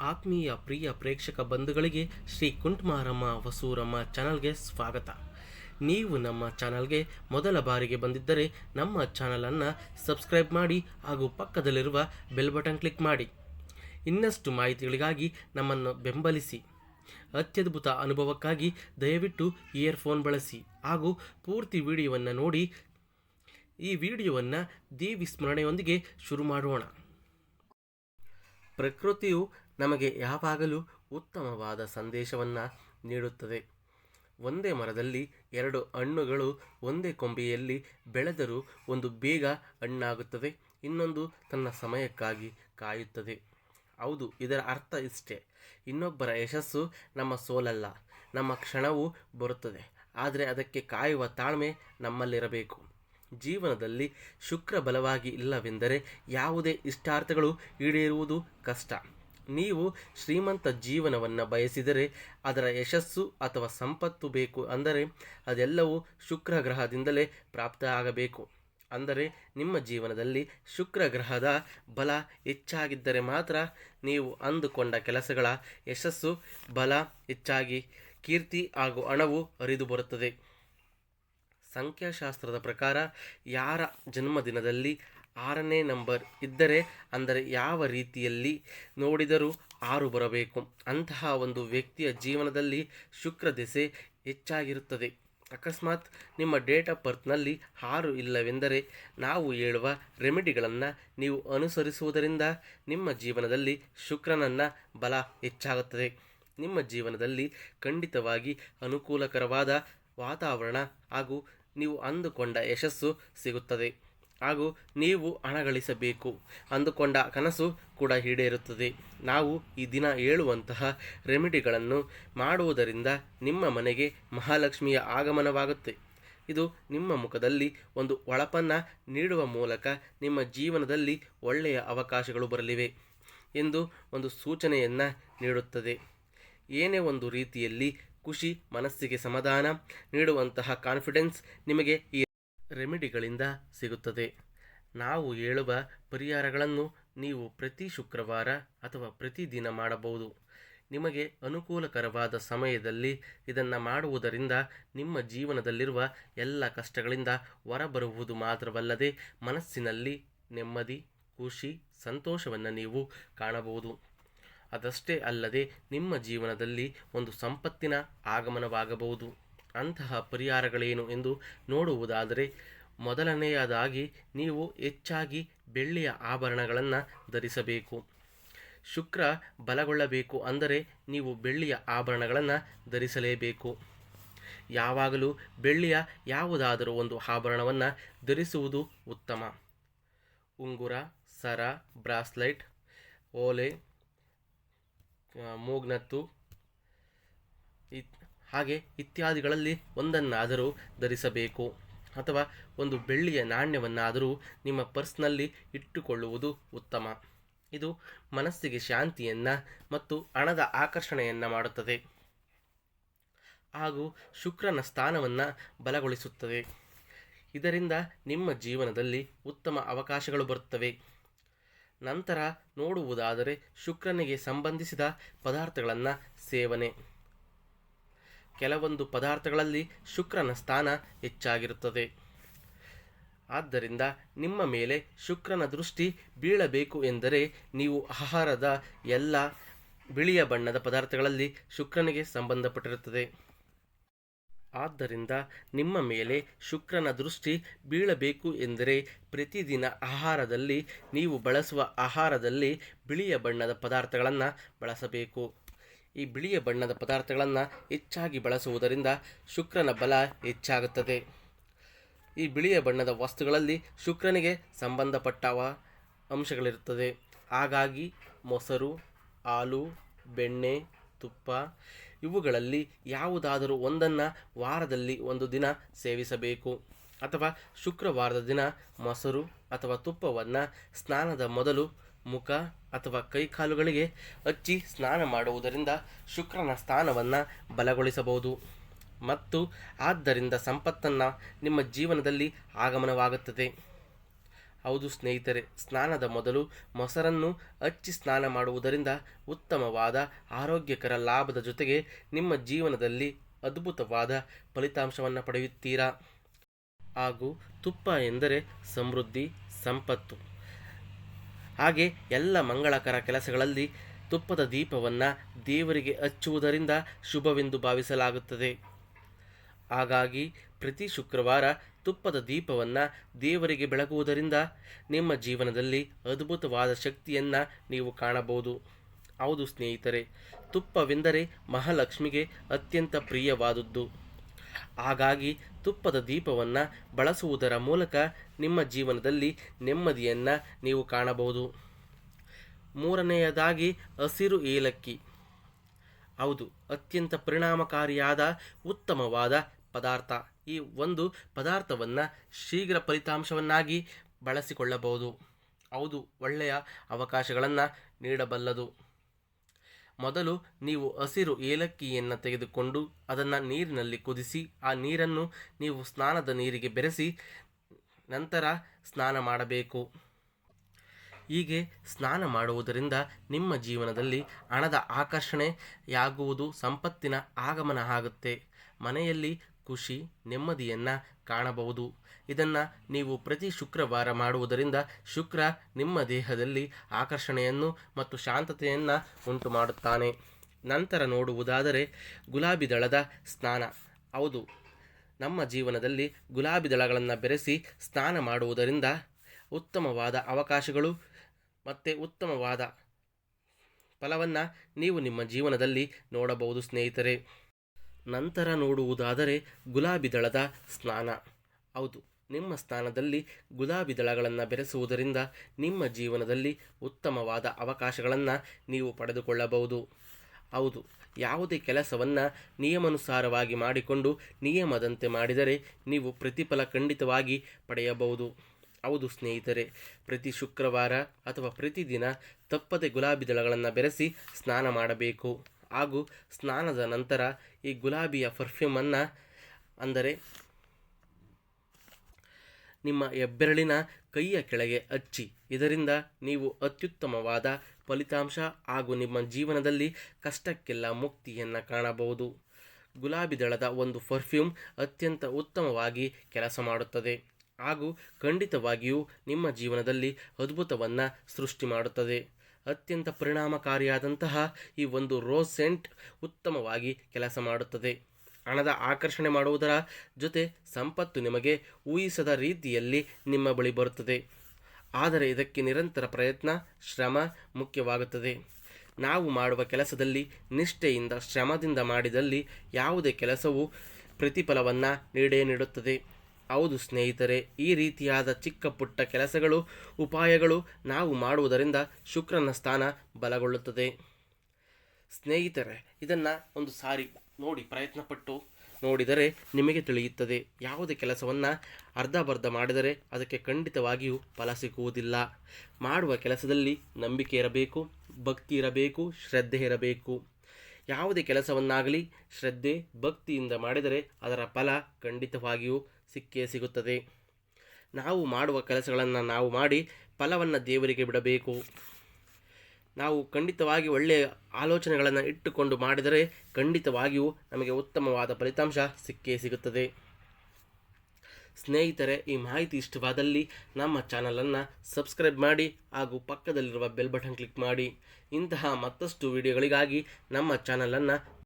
ಆತ್ಮೀಯ ಪ್ರಿಯ ಪ್ರೇಕ್ಷಕ ಬಂಧುಗಳಿಗೆ ಶ್ರೀ ಕುಂಟ್ಮಾರಮ್ಮ ವಸೂರಮ್ಮ ಚಾನಲ್ಗೆ ಸ್ವಾಗತ. ನೀವು ನಮ್ಮ ಚಾನಲ್ಗೆ ಮೊದಲ ಬಾರಿಗೆ ಬಂದಿದ್ದರೆ ನಮ್ಮ ಚಾನಲನ್ನು ಸಬ್ಸ್ಕ್ರೈಬ್ ಮಾಡಿ ಹಾಗೂ ಪಕ್ಕದಲ್ಲಿರುವ ಬೆಲ್ ಬಟನ್ ಕ್ಲಿಕ್ ಮಾಡಿ. ಇನ್ನಷ್ಟು ಮಾಹಿತಿಗಳಿಗಾಗಿ ನಮ್ಮನ್ನು ಬೆಂಬಲಿಸಿ. ಅತ್ಯದ್ಭುತ ಅನುಭವಕ್ಕಾಗಿ ದಯವಿಟ್ಟು ಇಯರ್ಫೋನ್ ಬಳಸಿ ಹಾಗೂ ಪೂರ್ತಿ ವಿಡಿಯೋವನ್ನು ನೋಡಿ ಈ ವಿಡಿಯೋವನ್ನು ದೇವಿ ಸ್ಮರಣೆಯೊಂದಿಗೆ ಶುರು ಮಾಡೋಣ. ಪ್ರಕೃತಿಯು ನಮಗೆ ಯಾವಾಗಲೂ ಉತ್ತಮವಾದ ಸಂದೇಶವನ್ನು ನೀಡುತ್ತದೆ. ಒಂದೇ ಮರದಲ್ಲಿ ಎರಡು ಹಣ್ಣುಗಳು ಒಂದೇ ಕೊಂಬೆಯಲ್ಲಿ ಬೆಳೆದರೂ ಒಂದು ಬೇಗ ಹಣ್ಣಾಗುತ್ತದೆ, ಇನ್ನೊಂದು ತನ್ನ ಸಮಯಕ್ಕಾಗಿ ಕಾಯುತ್ತದೆ. ಹೌದು, ಇದರ ಅರ್ಥ ಇಷ್ಟೇ. ಇನ್ನೊಬ್ಬರ ಯಶಸ್ಸು ನಮ್ಮ ಸೋಲಲ್ಲ, ನಮ್ಮ ಕ್ಷಣವೂ ಬರುತ್ತದೆ. ಆದರೆ ಅದಕ್ಕೆ ಕಾಯುವ ತಾಳ್ಮೆ ನಮ್ಮಲ್ಲಿರಬೇಕು. ಜೀವನದಲ್ಲಿ ಶುಕ್ರ ಬಲವಾಗಿ ಇಲ್ಲವೆಂದರೆ ಯಾವುದೇ ಇಷ್ಟಾರ್ಥಗಳು ಈಡೇರುವುದು ಕಷ್ಟ. ನೀವು ಶ್ರೀಮಂತ ಜೀವನವನ್ನು ಬಯಸಿದರೆ ಅದರ ಯಶಸ್ಸು ಅಥವಾ ಸಂಪತ್ತು ಬೇಕು ಅಂದರೆ ಅದೆಲ್ಲವೂ ಶುಕ್ರ ಗ್ರಹದಿಂದಲೇ ಪ್ರಾಪ್ತ ಆಗಬೇಕು. ಅಂದರೆ ನಿಮ್ಮ ಜೀವನದಲ್ಲಿ ಶುಕ್ರ ಗ್ರಹದ ಬಲ ಹೆಚ್ಚಾಗಿದ್ದರೆ ಮಾತ್ರ ನೀವು ಅಂದುಕೊಂಡ ಕೆಲಸಗಳ ಯಶಸ್ಸು ಬಲ ಹೆಚ್ಚಾಗಿ ಕೀರ್ತಿ ಹಾಗೂ ಹಣವು ಹರಿದು ಬರುತ್ತದೆ. ಸಂಖ್ಯಾಶಾಸ್ತ್ರದ ಪ್ರಕಾರ ಯಾರ ಜನ್ಮದಿನದಲ್ಲಿ ಆರನೇ ನಂಬರ್ ಇದ್ದರೆ ಅಂದರೆ ಯಾವ ರೀತಿಯಲ್ಲಿ ನೋಡಿದರೂ ಆರು ಬರಬೇಕು. ಅಂತಹ ಒಂದು ವ್ಯಕ್ತಿಯ ಜೀವನದಲ್ಲಿ ಶುಕ್ರ ದೆಸೆ ಹೆಚ್ಚಾಗಿರುತ್ತದೆ. ಅಕಸ್ಮಾತ್ ನಿಮ್ಮ ಡೇಟ್ ಆಫ್ ಬರ್ತ್ನಲ್ಲಿ ಆರು ಇಲ್ಲವೆಂದರೆ ನಾವು ಹೇಳುವ ರೆಮಿಡಿಗಳನ್ನು ನೀವು ಅನುಸರಿಸುವುದರಿಂದ ನಿಮ್ಮ ಜೀವನದಲ್ಲಿ ಶುಕ್ರನನ್ನು ಬಲ ಹೆಚ್ಚಾಗುತ್ತದೆ. ನಿಮ್ಮ ಜೀವನದಲ್ಲಿ ಖಂಡಿತವಾಗಿ ಅನುಕೂಲಕರವಾದ ವಾತಾವರಣ ಹಾಗೂ ನೀವು ಅಂದುಕೊಂಡ ಯಶಸ್ಸು ಸಿಗುತ್ತದೆ. ಹಾಗೂ ನೀವು ಹಣ ಗಳಿಸಬೇಕು ಅಂದುಕೊಂಡ ಕನಸು ಕೂಡ ಈಡೇರುತ್ತದೆ. ನಾವು ಈ ದಿನ ಹೇಳುವಂತಹ ರೆಮಿಡಿಗಳನ್ನು ಮಾಡುವುದರಿಂದ ನಿಮ್ಮ ಮನೆಗೆ ಮಹಾಲಕ್ಷ್ಮಿಯ ಆಗಮನವಾಗುತ್ತೆ. ಇದು ನಿಮ್ಮ ಮುಖದಲ್ಲಿ ಒಂದು ಒಳಪನ್ನ ನೀಡುವ ಮೂಲಕ ನಿಮ್ಮ ಜೀವನದಲ್ಲಿ ಒಳ್ಳೆಯ ಅವಕಾಶಗಳು ಬರಲಿವೆ ಎಂದು ಒಂದು ಸೂಚನೆಯನ್ನು ನೀಡುತ್ತದೆ. ಏನೇ ಒಂದು ರೀತಿಯಲ್ಲಿ ಖುಷಿ, ಮನಸ್ಸಿಗೆ ಸಮಾಧಾನ ನೀಡುವಂತಹ ಕಾನ್ಫಿಡೆನ್ಸ್ ನಿಮಗೆ ಈ ರೆಮಿಡಿಗಳಿಂದ ಸಿಗುತ್ತದೆ. ನಾವು ಹೇಳುವ ಪರಿಹಾರಗಳನ್ನು ನೀವು ಪ್ರತಿ ಶುಕ್ರವಾರ ಅಥವಾ ಪ್ರತಿದಿನ ಮಾಡಬಹುದು. ನಿಮಗೆ ಅನುಕೂಲಕರವಾದ ಸಮಯದಲ್ಲಿ ಇದನ್ನು ಮಾಡುವುದರಿಂದ ನಿಮ್ಮ ಜೀವನದಲ್ಲಿರುವ ಎಲ್ಲ ಕಷ್ಟಗಳಿಂದ ಹೊರಬರುವುದು ಮಾತ್ರವಲ್ಲದೆ ಮನಸ್ಸಿನಲ್ಲಿ ನೆಮ್ಮದಿ, ಖುಷಿ, ಸಂತೋಷವನ್ನು ನೀವು ಕಾಣಬಹುದು. ಅದಷ್ಟೇ ಅಲ್ಲದೆ ನಿಮ್ಮ ಜೀವನದಲ್ಲಿ ಒಂದು ಸಂಪತ್ತಿನ ಆಗಮನವಾಗಬಹುದು. ಅಂತಹ ಪರಿಹಾರಗಳೇನು ಎಂದು ನೋಡುವುದಾದರೆ, ಮೊದಲನೆಯದಾಗಿ ನೀವು ಹೆಚ್ಚಾಗಿ ಬೆಳ್ಳಿಯ ಆಭರಣಗಳನ್ನು ಧರಿಸಬೇಕು. ಶುಕ್ರ ಬಲಗೊಳ್ಳಬೇಕು ಅಂದರೆ ನೀವು ಬೆಳ್ಳಿಯ ಆಭರಣಗಳನ್ನು ಧರಿಸಲೇಬೇಕು. ಯಾವಾಗಲೂ ಬೆಳ್ಳಿಯ ಯಾವುದಾದರೂ ಒಂದು ಆಭರಣವನ್ನು ಧರಿಸುವುದು ಉತ್ತಮ. ಉಂಗುರ, ಸರ, ಬ್ರಾಸ್ಲೈಟ್, ಓಲೆ ಮೂಗ್ನತ್ತು. ಹಾಗೆ ಇತ್ಯಾದಿಗಳಲ್ಲಿ ಒಂದನ್ನಾದರೂ ಧರಿಸಬೇಕು. ಅಥವಾ ಒಂದು ಬೆಳ್ಳಿಯ ನಾಣ್ಯವನ್ನಾದರೂ ನಿಮ್ಮ ಪರ್ಸ್ನಲ್ಲಿ ಇಟ್ಟುಕೊಳ್ಳುವುದು ಉತ್ತಮ. ಇದು ಮನಸ್ಸಿಗೆ ಶಾಂತಿಯನ್ನು ಮತ್ತು ಹಣದ ಆಕರ್ಷಣೆಯನ್ನು ಮಾಡುತ್ತದೆ. ಹಾಗೂ ಶುಕ್ರನ ಸ್ಥಾನವನ್ನು ಬಲಗೊಳಿಸುತ್ತದೆ. ಇದರಿಂದ ನಿಮ್ಮ ಜೀವನದಲ್ಲಿ ಉತ್ತಮ ಅವಕಾಶಗಳು ಬರುತ್ತವೆ. ನಂತರ ನೋಡುವುದಾದರೆ ಶುಕ್ರನಿಗೆ ಸಂಬಂಧಿಸಿದ ಪದಾರ್ಥಗಳನ್ನು ಸೇವನೆ. ಕೆಲವೊಂದು ಪದಾರ್ಥಗಳಲ್ಲಿ ಶುಕ್ರನ ಸ್ಥಾನ ಹೆಚ್ಚಾಗಿರುತ್ತದೆ. ಆದ್ದರಿಂದ ನಿಮ್ಮ ಮೇಲೆ ಶುಕ್ರನ ದೃಷ್ಟಿ ಬೀಳಬೇಕು ಎಂದರೆ ನೀವು ಆಹಾರದ ಎಲ್ಲ ಬಿಳಿಯ ಬಣ್ಣದ ಪದಾರ್ಥಗಳಲ್ಲಿ ಶುಕ್ರನಿಗೆ ಸಂಬಂಧಪಟ್ಟಿರುತ್ತದೆ. ಆದ್ದರಿಂದ ನಿಮ್ಮ ಮೇಲೆ ಶುಕ್ರನ ದೃಷ್ಟಿ ಬೀಳಬೇಕು ಎಂದರೆ ಪ್ರತಿದಿನ ಆಹಾರದಲ್ಲಿ ನೀವು ಬಳಸುವ ಆಹಾರದಲ್ಲಿ ಬಿಳಿಯ ಬಣ್ಣದ ಪದಾರ್ಥಗಳನ್ನು ಬಳಸಬೇಕು. ಈ ಬಿಳಿಯ ಬಣ್ಣದ ಪದಾರ್ಥಗಳನ್ನು ಹೆಚ್ಚಾಗಿ ಬಳಸುವುದರಿಂದ ಶುಕ್ರನ ಬಲ ಹೆಚ್ಚಾಗುತ್ತದೆ. ಈ ಬಿಳಿಯ ಬಣ್ಣದ ವಸ್ತುಗಳಲ್ಲಿ ಶುಕ್ರನಿಗೆ ಸಂಬಂಧಪಟ್ಟವ ಅಂಶಗಳಿರುತ್ತದೆ. ಹಾಗಾಗಿ ಮೊಸರು, ಹಾಲು, ಬೆಣ್ಣೆ ತುಪ್ಪ. ಇವುಗಳಲ್ಲಿ ಯಾವುದಾದರೂ ಒಂದನ್ನು ವಾರದಲ್ಲಿ ಒಂದು ದಿನ ಸೇವಿಸಬೇಕು. ಅಥವಾ ಶುಕ್ರವಾರದ ದಿನ ಮೊಸರು ಅಥವಾ ತುಪ್ಪವನ್ನು ಸ್ನಾನದ ಮೊದಲು ಮುಖ ಅಥವಾ ಕೈಕಾಲುಗಳಿಗೆ ಹಚ್ಚಿ ಸ್ನಾನ ಮಾಡುವುದರಿಂದ ಶುಕ್ರನ ಸ್ಥಾನವನ್ನು ಬಲಗೊಳಿಸಬಹುದು. ಮತ್ತು ಆದ್ದರಿಂದ ಸಂಪತ್ತನ್ನು ನಿಮ್ಮ ಜೀವನದಲ್ಲಿ ಆಗಮನವಾಗುತ್ತದೆ. ಹೌದು ಸ್ನೇಹಿತರೆ, ಸ್ನಾನದ ಮೊದಲು ಮೊಸರನ್ನು ಹಚ್ಚಿ ಸ್ನಾನ ಮಾಡುವುದರಿಂದ ಉತ್ತಮವಾದ, ಆರೋಗ್ಯಕರ ಲಾಭದ ಜೊತೆಗೆ ನಿಮ್ಮ ಜೀವನದಲ್ಲಿ ಅದ್ಭುತವಾದ ಫಲಿತಾಂಶವನ್ನು ಪಡೆಯುತ್ತೀರಾ? ಹಾಗೂ ತುಪ್ಪ ಎಂದರೆ ಸಮೃದ್ಧಿ, ಸಂಪತ್ತು. ಹಾಗೆ ಎಲ್ಲ ಮಂಗಳಕರ ಕೆಲಸಗಳಲ್ಲಿ ತುಪ್ಪದ ದೀಪವನ್ನು ದೇವರಿಗೆ ಹಚ್ಚುವುದರಿಂದ ಶುಭವೆಂದು ಭಾವಿಸಲಾಗುತ್ತದೆ. ಹಾಗಾಗಿ ಪ್ರತಿ ಶುಕ್ರವಾರ ತುಪ್ಪದ ದೀಪವನ್ನು ದೇವರಿಗೆ ಬೆಳಗುವುದರಿಂದ ನಿಮ್ಮ ಜೀವನದಲ್ಲಿ ಅದ್ಭುತವಾದ ಶಕ್ತಿಯನ್ನು ನೀವು ಕಾಣಬಹುದು. ಹೌದು ಸ್ನೇಹಿತರೆ, ತುಪ್ಪವೆಂದರೆ ಮಹಾಲಕ್ಷ್ಮಿಗೆ ಅತ್ಯಂತ ಪ್ರಿಯವಾದದ್ದು. ಹಾಗಾಗಿ ತುಪ್ಪದ ದೀಪವನ್ನು ಬಳಸುವುದರ ಮೂಲಕ ನಿಮ್ಮ ಜೀವನದಲ್ಲಿ ನೆಮ್ಮದಿಯನ್ನು ನೀವು ಕಾಣಬಹುದು. ಮೂರನೆಯದಾಗಿ ಹಸಿರು ಏಲಕ್ಕಿ. ಹೌದು, ಅತ್ಯಂತ ಪರಿಣಾಮಕಾರಿಯಾದ ಉತ್ತಮವಾದ ಪದಾರ್ಥ. ಈ ಒಂದು ಪದಾರ್ಥವನ್ನು ಶೀಘ್ರ ಫಲಿತಾಂಶವನ್ನಾಗಿ ಬಳಸಿಕೊಳ್ಳಬಹುದು. ಹೌದು, ಒಳ್ಳೆಯ ಅವಕಾಶಗಳನ್ನು ನೀಡಬಲ್ಲದು. ಮೊದಲು ನೀವು ಹಸಿರು ಏಲಕ್ಕಿಯನ್ನು ತೆಗೆದುಕೊಂಡು ಅದನ್ನು ನೀರಿನಲ್ಲಿ ಕುದಿಸಿ, ಆ ನೀರನ್ನು ನೀವು ಸ್ನಾನದ ನೀರಿಗೆ ಬೆರೆಸಿ ನಂತರ ಸ್ನಾನ ಮಾಡಬೇಕು. ಹೀಗೆ ಸ್ನಾನ ಮಾಡುವುದರಿಂದ ನಿಮ್ಮ ಜೀವನದಲ್ಲಿ ಹಣದ ಆಕರ್ಷಣೆಯಾಗುವುದು ಸಂಪತ್ತಿನ ಆಗಮನ ಆಗುತ್ತೆ. ಮನೆಯಲ್ಲಿ ಖುಷಿ, ನೆಮ್ಮದಿಯನ್ನು ಕಾಣಬಹುದು. ಇದನ್ನು ನೀವು ಪ್ರತಿ ಶುಕ್ರವಾರ ಮಾಡುವುದರಿಂದ ಶುಕ್ರ ನಿಮ್ಮ ದೇಹದಲ್ಲಿ ಆಕರ್ಷಣೆಯನ್ನು ಮತ್ತು ಶಾಂತತೆಯನ್ನು ಉಂಟು ಮಾಡುತ್ತಾನೆ. ನಂತರ ನೋಡುವುದಾದರೆ ಗುಲಾಬಿ ದಳದ ಸ್ನಾನ. ಹೌದು, ನಮ್ಮ ಜೀವನದಲ್ಲಿ ಗುಲಾಬಿ ದಳಗಳನ್ನು ಬೆರೆಸಿ ಸ್ನಾನ ಮಾಡುವುದರಿಂದ ಉತ್ತಮವಾದ ಅವಕಾಶಗಳು ಮತ್ತು ಉತ್ತಮವಾದ ಫಲವನ್ನು ನೀವು ನಿಮ್ಮ ಜೀವನದಲ್ಲಿ ನೋಡಬಹುದು, ಸ್ನೇಹಿತರೆ. ನಂತರ ನೋಡುವುದಾದರೆ ಗುಲಾಬಿ ದಳದ ಸ್ನಾನ. ಹೌದು, ನಿಮ್ಮ ಸ್ಥಾನದಲ್ಲಿ ಗುಲಾಬಿ ದಳಗಳನ್ನು ಬೆರೆಸುವುದರಿಂದ ನಿಮ್ಮ ಜೀವನದಲ್ಲಿ ಉತ್ತಮವಾದ ಅವಕಾಶಗಳನ್ನು ನೀವು ಪಡೆದುಕೊಳ್ಳಬಹುದು. ಹೌದು, ಯಾವುದೇ ಕೆಲಸವನ್ನು ನಿಯಮಾನುಸಾರವಾಗಿ ಮಾಡಿಕೊಂಡು ನಿಯಮದಂತೆ ಮಾಡಿದರೆ ನೀವು ಪ್ರತಿಫಲ ಖಂಡಿತವಾಗಿ ಪಡೆಯಬಹುದು. ಹೌದು ಸ್ನೇಹಿತರೆ, ಪ್ರತಿ ಶುಕ್ರವಾರ ಅಥವಾ ಪ್ರತಿದಿನ ತಪ್ಪದೆ ಗುಲಾಬಿ ದಳಗಳನ್ನು ಬೆರೆಸಿ ಸ್ನಾನ ಮಾಡಬೇಕು. ಹಾಗೂ ಸ್ನಾನದ ನಂತರ ಈ ಗುಲಾಬಿಯ ಪರ್ಫ್ಯೂಮನ್ನು ಅಂದರೆ ನಿಮ್ಮ ಹೆಬ್ಬೆರಳಿನ ಕೈಯ ಕೆಳಗೆ ಹಚ್ಚಿ, ಇದರಿಂದ ನೀವು ಅತ್ಯುತ್ತಮವಾದ ಫಲಿತಾಂಶ ಹಾಗೂ ನಿಮ್ಮ ಜೀವನದಲ್ಲಿ ಕಷ್ಟಕ್ಕೆಲ್ಲ ಮುಕ್ತಿಯನ್ನು ಕಾಣಬಹುದು. ಗುಲಾಬಿ ದಳದ ಒಂದು ಪರ್ಫ್ಯೂಮ್ ಅತ್ಯಂತ ಉತ್ತಮವಾಗಿ ಕೆಲಸ ಮಾಡುತ್ತದೆ. ಹಾಗೂ ಖಂಡಿತವಾಗಿಯೂ ನಿಮ್ಮ ಜೀವನದಲ್ಲಿ ಅದ್ಭುತವನ್ನು ಸೃಷ್ಟಿ ಮಾಡುತ್ತದೆ. ಅತ್ಯಂತ ಪರಿಣಾಮಕಾರಿಯಾದಂತಹ ಈ ಒಂದು ರೋಸ್ ಸೆಂಟ್ ಉತ್ತಮವಾಗಿ ಕೆಲಸ ಮಾಡುತ್ತದೆ. ಹಣದ ಆಕರ್ಷಣೆ ಮಾಡುವುದರ ಜೊತೆ ಸಂಪತ್ತು ನಿಮಗೆ ಊಹಿಸದ ರೀತಿಯಲ್ಲಿ ನಿಮ್ಮ ಬಳಿ ಬರುತ್ತದೆ. ಆದರೆ ಇದಕ್ಕೆ ನಿರಂತರ ಪ್ರಯತ್ನ, ಶ್ರಮ ಮುಖ್ಯವಾಗುತ್ತದೆ. ನಾವು ಮಾಡುವ ಕೆಲಸದಲ್ಲಿ, ನಿಷ್ಠೆಯಿಂದ ಶ್ರಮದಿಂದ ಮಾಡಿದಲ್ಲಿ ಯಾವುದೇ ಕೆಲಸವು ಪ್ರತಿಫಲವನ್ನು ನೀಡೇ ನೀಡುತ್ತದೆ. ಹೌದು ಸ್ನೇಹಿತರೆ, ಈ ರೀತಿಯಾದ ಚಿಕ್ಕ ಪುಟ್ಟ ಕೆಲಸಗಳು, ಉಪಾಯಗಳು ನಾವು ಮಾಡುವುದರಿಂದ ಶುಕ್ರನ ಸ್ಥಾನ ಬಲಗೊಳ್ಳುತ್ತದೆ. ಸ್ನೇಹಿತರೆ, ಇದನ್ನು ಒಂದು ಸಾರಿ ನೋಡಿ ಪ್ರಯತ್ನಪಟ್ಟು ನೋಡಿದರೆ ನಿಮಗೆ ತಿಳಿಯುತ್ತದೆ. ಯಾವುದೇ ಕೆಲಸವನ್ನು ಅರ್ಧಬರ್ಧ ಮಾಡಿದರೆ ಅದಕ್ಕೆ ಖಂಡಿತವಾಗಿಯೂ ಫಲ ಸಿಗುವುದಿಲ್ಲ. ಮಾಡುವ ಕೆಲಸದಲ್ಲಿ ನಂಬಿಕೆ ಇರಬೇಕು, ಭಕ್ತಿ ಇರಬೇಕು, ಶ್ರದ್ಧೆ ಇರಬೇಕು. ಯಾವುದೇ ಕೆಲಸವನ್ನಾಗಲಿ ಶ್ರದ್ಧೆ, ಭಕ್ತಿಯಿಂದ ಮಾಡಿದರೆ ಅದರ ಫಲ ಖಂಡಿತವಾಗಿಯೂ ಸಿಕ್ಕೇ ಸಿಗುತ್ತದೆ. ನಾವು ಮಾಡುವ ಕೆಲಸಗಳನ್ನು ನಾವು ಮಾಡಿ ಫಲವನ್ನು ದೇವರಿಗೆ ಬಿಡಬೇಕು. ನಾವು ಖಂಡಿತವಾಗಿ ಒಳ್ಳೆಯ ಆಲೋಚನೆಗಳನ್ನು ಇಟ್ಟುಕೊಂಡು ಮಾಡಿದರೆ ಖಂಡಿತವಾಗಿಯೂ ನಮಗೆ ಉತ್ತಮವಾದ ಫಲಿತಾಂಶ ಸಿಕ್ಕೇ ಸಿಗುತ್ತದೆ. ಸ್ನೇಹಿತರೆ, ಈ ಮಾಹಿತಿ ಇಷ್ಟವಾದಲ್ಲಿ ನಮ್ಮ ಚಾನಲನ್ನು ಸಬ್ಸ್ಕ್ರೈಬ್ ಮಾಡಿ ಹಾಗೂ ಪಕ್ಕದಲ್ಲಿರುವ ಬೆಲ್ ಬಟನ್ ಕ್ಲಿಕ್ ಮಾಡಿ. ಇಂತಹ ಮತ್ತಷ್ಟು ವಿಡಿಯೋಗಳಿಗಾಗಿ ನಮ್ಮ ಚಾನಲನ್ನು